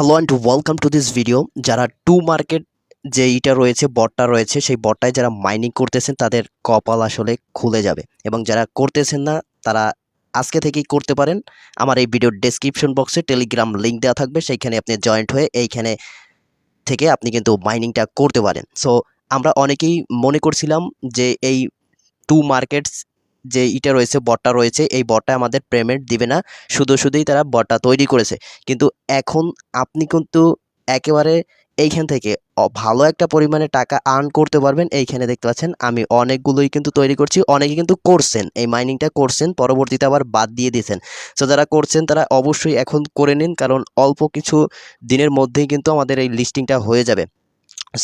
Hello and welcome to this video. যারা two market যে ইটা রয়েছে, বটটা রয়েছে, সেই বটটায় যারা মাইনিং করতেছেন, তাদের কপাল আসলে খুলে যাবে। এবং যারা করতেছেন না, তারা আজকে থেকেই করতে পারেন। আমার এই ভিডিওর ডেসক্রিপশন বক্সে টেলিগ্রাম লিঙ্ক দেওয়া থাকবে, সেইখানে আপনি জয়েন্ট হয়ে এইখানে থেকে আপনি কিন্তু মাইনিংটা করতে পারেন। সো আমরা অনেকেই মনে করছিলাম যে এই টু মার্কেটস যে ইটা রয়েছে, বটটা রয়েছে, এই বটটা আমাদের পেমেন্ট দিবে না। শুধু শুধুই তারা বটটা তৈরি করেছে। কিন্তু এখন আপনি কিন্তু একেবারে এইখান থেকে ভালো একটা পরিমাণে টাকা আর্ন করতে পারবেন। এইখানে দেখতে পাচ্ছেন, আমি অনেকগুলোই কিন্তু তৈরি করছি। অনেকে কিন্তু করছেন, এই মাইনিংটা করছেন, পরবর্তীতে আবার বাদ দিয়ে দিয়েছেন। সো যারা করছেন, তারা অবশ্যই এখন করে নিন, কারণ অল্প কিছু দিনের মধ্যেই কিন্তু আমাদের এই লিস্টিংটা হয়ে যাবে।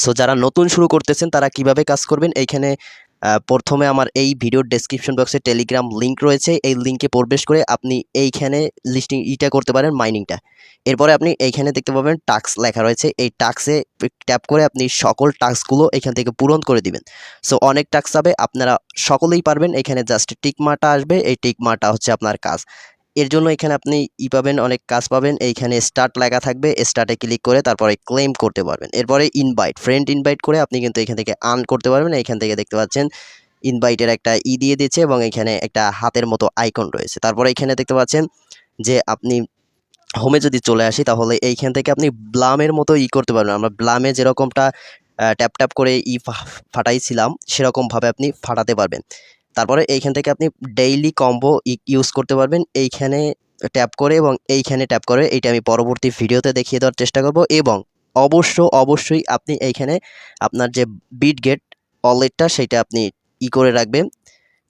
সো যারা নতুন শুরু করতেছেন, তারা কীভাবে কাজ করবেন, এইখানে প্রথমে আমার এই ভিডিওর ডেসক্রিপশন বক্সে টেলিগ্রাম লিঙ্ক রয়েছে। এই লিঙ্কে প্রবেশ করে আপনি এইখানে লিস্টিং ইটা করতে পারেন মাইনিংটা এরপরে আপনি এইখানে দেখতে পাবেন টাস্ক লেখা রয়েছে। এই টাস্কে ট্যাপ করে আপনি সকল টাস্কগুলো এখান থেকে পূরণ করে দিবেন। সো অনেক টাস্ক হবে আপনারা সকলেই পারবেন। এখানে জাস্ট টিকমাটা আসবে। এই টিকমাটা হচ্ছে আপনার কাজ। এর জন্য এখানে আপনি ই পাবেন, অনেক কাজ পাবেন। এইখানে স্টার্ট লেখা থাকবে স্টার্টে ক্লিক করে তারপরে ক্লেম করতে পারবেন। এরপরে ইনভাইট ফ্রেন্ড ইনভাইট করে আপনি কিন্তু এখান থেকে আর্ন করতে পারবেন। এইখান থেকে দেখতে পাচ্ছেন ইনভাইটের একটা ই দিয়ে দিয়েছে এবং এখানে একটা হাতের মতো আইকন রয়েছে। তারপরে এখানে দেখতে পাচ্ছেন যে আপনি হোমে যদি চলে আসি, তাহলে এইখান থেকে আপনি ব্লামের মতো ই করতে পারবেন। আমরা ব্লামে যেরকমটা ট্যাপ ট্যাপ করে ই ফাটাইছিলাম, সেরকমভাবে আপনি ফাটাতে পারবেন। তারপরে এইখান থেকে আপনি ডেইলি কম্বো ইউজ করতে পারবেন। এইখানে ট্যাপ করে এবং এইখানে ট্যাপ করে, এইটা আমি পরবর্তী ভিডিওতে দেখিয়ে দেওয়ার চেষ্টা করব এবং অবশ্য, অবশ্যই আপনি এইখানে আপনার যে বিট গেট ওয়ালেটটা সেটা আপনি ই করে রাখবেন।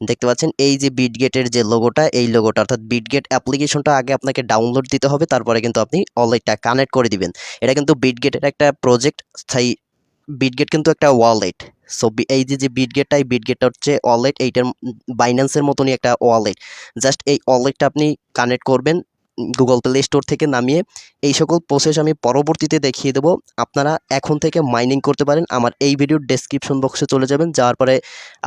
দেখতে পাচ্ছেন, এই যে বিটগেটের যে লোগোটা এই লোগোটা অর্থাৎ বিটগেট অ্যাপ্লিকেশনটা আগে আপনাকে ডাউনলোড দিতে হবে, তারপরে কিন্তু আপনি ওয়ালেটটা কানেক্ট করে দিবেন। এটা কিন্তু বিটগেটের একটা প্রজেক্ট স্থায়ী বিটগেট কিন্তু একটা ওয়ালেট সো এই যে যে বিটগেটটা এই বিটগেটটা হচ্ছে ওয়ালেট এইটার বাইন্যান্সের মতনই একটা ওয়ালেট জাস্ট এই ওয়ালেটটা আপনি কানেক্ট করবেন গুগল প্লে স্টোর থেকে নামিয়ে এই সকল প্রসেস আমি পরবর্তীতে দেখিয়ে দেবো। আপনারা এখন থেকে মাইনিং করতে পারেন। আমার এই ভিডিওর ডেসক্রিপশন বক্সে চলে যাবেন। যাওয়ার পরে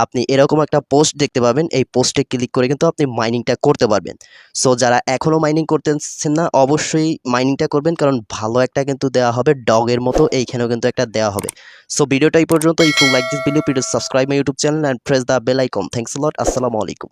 আপনি এরকম একটা পোস্ট দেখতে পাবেন। এই পোস্টে ক্লিক করে কিন্তু আপনি মাইনিংটা করতে পারবেন। সো যারা এখনও মাইনিং করতেছেন না, অবশ্যই মাইনিংটা করবেন। কারণ ভালো একটা কিন্তু দেওয়া হবে। ডগের মতো এইখানেও কিন্তু একটা দেওয়া হবে। সো ভিডিওটা এই পর্যন্ত if you like this video please subscribe my YouTube channel and press the bell icon thanks lot আসসালামু আলাইকুম